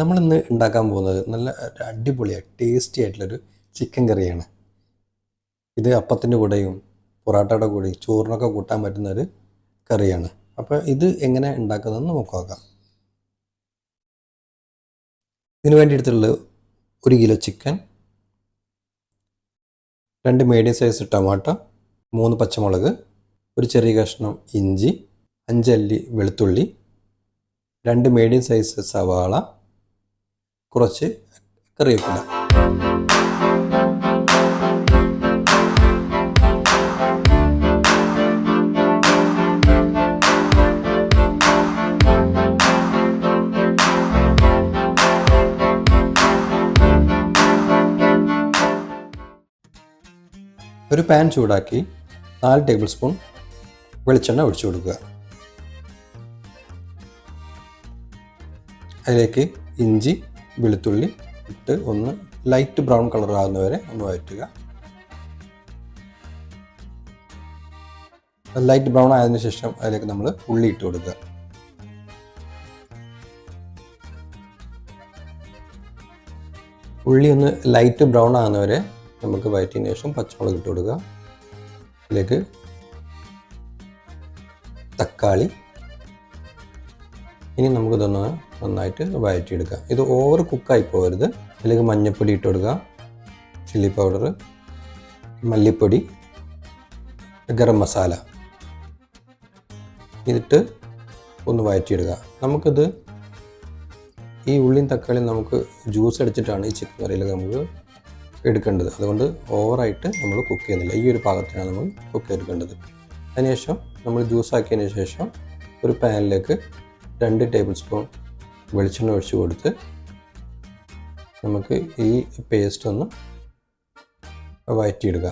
നമ്മളിന്ന് ഉണ്ടാക്കാൻ പോകുന്നത് നല്ല അടിപൊളിയായി ടേസ്റ്റി ആയിട്ടുള്ളൊരു ചിക്കൻ കറിയാണ്. ഇത് അപ്പത്തിന്റെ കൂടെയും പൊറാട്ടയുടെ കൂടെയും ചോറിനൊക്കെ കൂട്ടാൻ പറ്റുന്ന ഒരു കറിയാണ്. അപ്പോൾ ഇത് എങ്ങനെ ഉണ്ടാക്കുന്നതെന്ന് നമുക്ക് നോക്കാം. ഇതിന് വേണ്ടി എടുത്തിട്ടുള്ളത് ഒരു കിലോ ചിക്കൻ രണ്ട് മീഡിയം സൈസ് ടൊമാറ്റോ മൂന്ന് പച്ചമുളക് ഒരു ചെറിയ കഷ്ണം ഇഞ്ചി അഞ്ചല്ലി വെളുത്തുള്ളി രണ്ട് മീഡിയം സൈസ് സവാള കുറച്ച് കറിവേപ്പില. ഒരു പാൻ ചൂടാക്കി നാല് ടേബിൾ സ്പൂൺ വെളിച്ചെണ്ണ ഒഴിച്ചു കൊടുക്കുക. അതിലേക്ക് ഇഞ്ചി വെളുത്തുള്ളി ഇട്ട് ഒന്ന് ലൈറ്റ് ബ്രൗൺ കളർ ആകുന്നവരെ ഒന്ന് വഴറ്റുക. ലൈറ്റ് ബ്രൗൺ ആയതിനു ശേഷം അതിലേക്ക് നമ്മൾ ഉള്ളി ഇട്ട് കൊടുക്കുക. ഉള്ളി ഒന്ന് ലൈറ്റ് ബ്രൗൺ ആകുന്നവരെ നമുക്ക് വഴറ്റിയതിന് ശേഷം പച്ചമുളക് ഇട്ട് കൊടുക്കുക. അതിലേക്ക് തക്കാളി ഇനി നമുക്കിതൊന്ന് നന്നായിട്ട് വഴറ്റിയെടുക്കാം. ഇത് ഓവർ കുക്കായി പോകരുത്. അല്ലെങ്കിൽ മഞ്ഞൾപ്പൊടി ഇട്ട് കൊടുക്കുക. ചില്ലി പൗഡർ മല്ലിപ്പൊടി ഗരം മസാല. ഇതിട്ട് ഒന്ന് വഴറ്റിയെടുക്കുക. നമുക്കിത് ഈ ഉള്ളിയും തക്കാളിയും നമുക്ക് ജ്യൂസ് അടിച്ചിട്ടാണ് ഈ ചിക്കൻ കറിയിലൊക്കെ നമുക്ക് എടുക്കേണ്ടത്. അതുകൊണ്ട് ഓവറായിട്ട് നമ്മൾ കുക്ക് ചെയ്യുന്നില്ല. ഈ ഒരു പാകത്തിനാണ് നമ്മൾ കുക്ക് എടുക്കേണ്ടത് അതിനുശേഷം നമ്മൾ ജ്യൂസ് ആക്കിയതിന് ശേഷം ഒരു പാനിലേക്ക് രണ്ട് ടേബിൾ സ്പൂൺ വെളിച്ചെണ്ണ ഒഴിച്ച് കൊടുത്ത് നമുക്ക് ഈ പേസ്റ്റ് ഒന്ന് വഴറ്റിയിടുക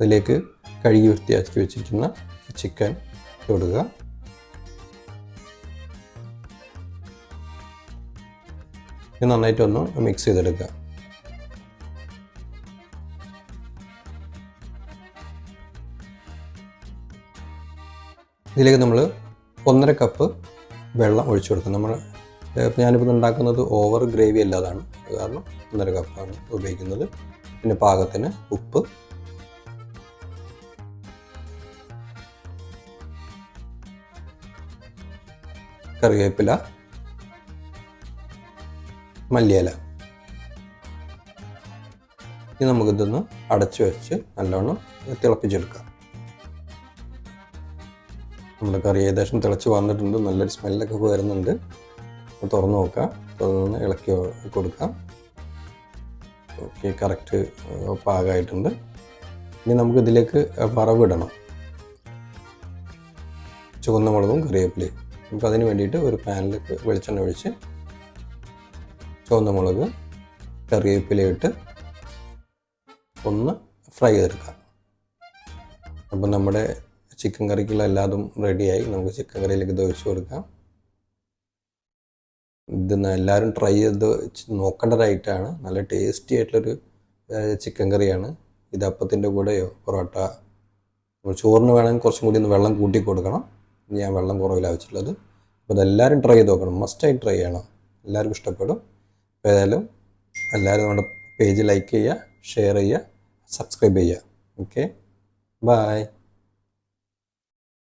അതിലേക്ക് കഴുകി വൃത്തിയാക്കി വെച്ചിരിക്കുന്ന ചിക്കൻ ഇത് നന്നായിട്ടൊന്ന് മിക്സ് ചെയ്തെടുക്കുക. ഇതിലേക്ക് നമ്മൾ ഒന്നര കപ്പ് വെള്ളം ഒഴിച്ചു കൊടുക്കും. നമ്മൾ ഞാനിപ്പോൾ ഉണ്ടാക്കുന്നത് ഓവർ ഗ്രേവി അല്ലാതാണ്. കാരണം ഒന്നര കപ്പാണ് ഉപയോഗിക്കുന്നത്. പിന്നെ പാകത്തിന് ഉപ്പ്. കറിവേപ്പില. മല്ലിയില. ഇനി നമുക്കിതൊന്ന് അടച്ചു വെച്ച് നല്ലോണം തിളപ്പിച്ചെടുക്കാം. നമ്മുടെ കറി ഏകദേശം തിളച്ച് വന്നിട്ടുണ്ട്. നല്ലൊരു സ്മെല്ലൊക്കെ വരുന്നുണ്ട്. തുറന്ന് നോക്കാം. തുറന്ന് ഇളക്കി കൊടുക്കാം. ഓക്കെ കറക്റ്റ് പാകമായിട്ടുണ്ട്. ഇനി നമുക്ക് ഇതിലേക്ക് വറവിടണം. ചുവന്ന മുളകും കറിവേപ്പിലയും. നമുക്ക് അതിന് വേണ്ടിയിട്ട് ഒരു പാനിലേക്ക് വെളിച്ചെണ്ണ ഒഴിച്ച് ചുവന്ന മുളക് കറിവേപ്പിലയിട്ട് ഒന്ന് ഫ്രൈ ചെയ്തെടുക്കാം. അപ്പം നമ്മുടെ ചിക്കൻ കറിക്കുള്ള എല്ലാതും റെഡിയായി നമുക്ക് ചിക്കൻ കറിയിലേക്ക് ഇത് ഒഴിച്ചു കൊടുക്കാം. ഇത് എല്ലാവരും ട്രൈ ചെയ്ത് നോക്കേണ്ട ഒരു നല്ല ടേസ്റ്റി ആയിട്ടുള്ളൊരു ചിക്കൻ കറിയാണ്. ഇത് അപ്പത്തിന്റെ കൂടെയോ പൊറോട്ട ചോറിന് വേണമെങ്കിൽ കുറച്ചും കൂടി ഒന്ന് വെള്ളം കൂട്ടി കൊടുക്കണം. ഞാൻ വെള്ളം കുറവിലാണ് വെച്ചിട്ടുള്ളത്. അപ്പോൾ ഇതെല്ലാവരും ട്രൈ ചെയ്ത് നോക്കണം. മസ്റ്റായിട്ട് ട്രൈ ചെയ്യണം. എല്ലാവർക്കും ഇഷ്ടപ്പെടും. അപ്പോൾ ഏതായാലും എല്ലാവരും നമ്മുടെ പേജ് ലൈക്ക് ചെയ്യുക ഷെയർ ചെയ്യുക സബ്സ്ക്രൈബ് ചെയ്യുക. Okay bye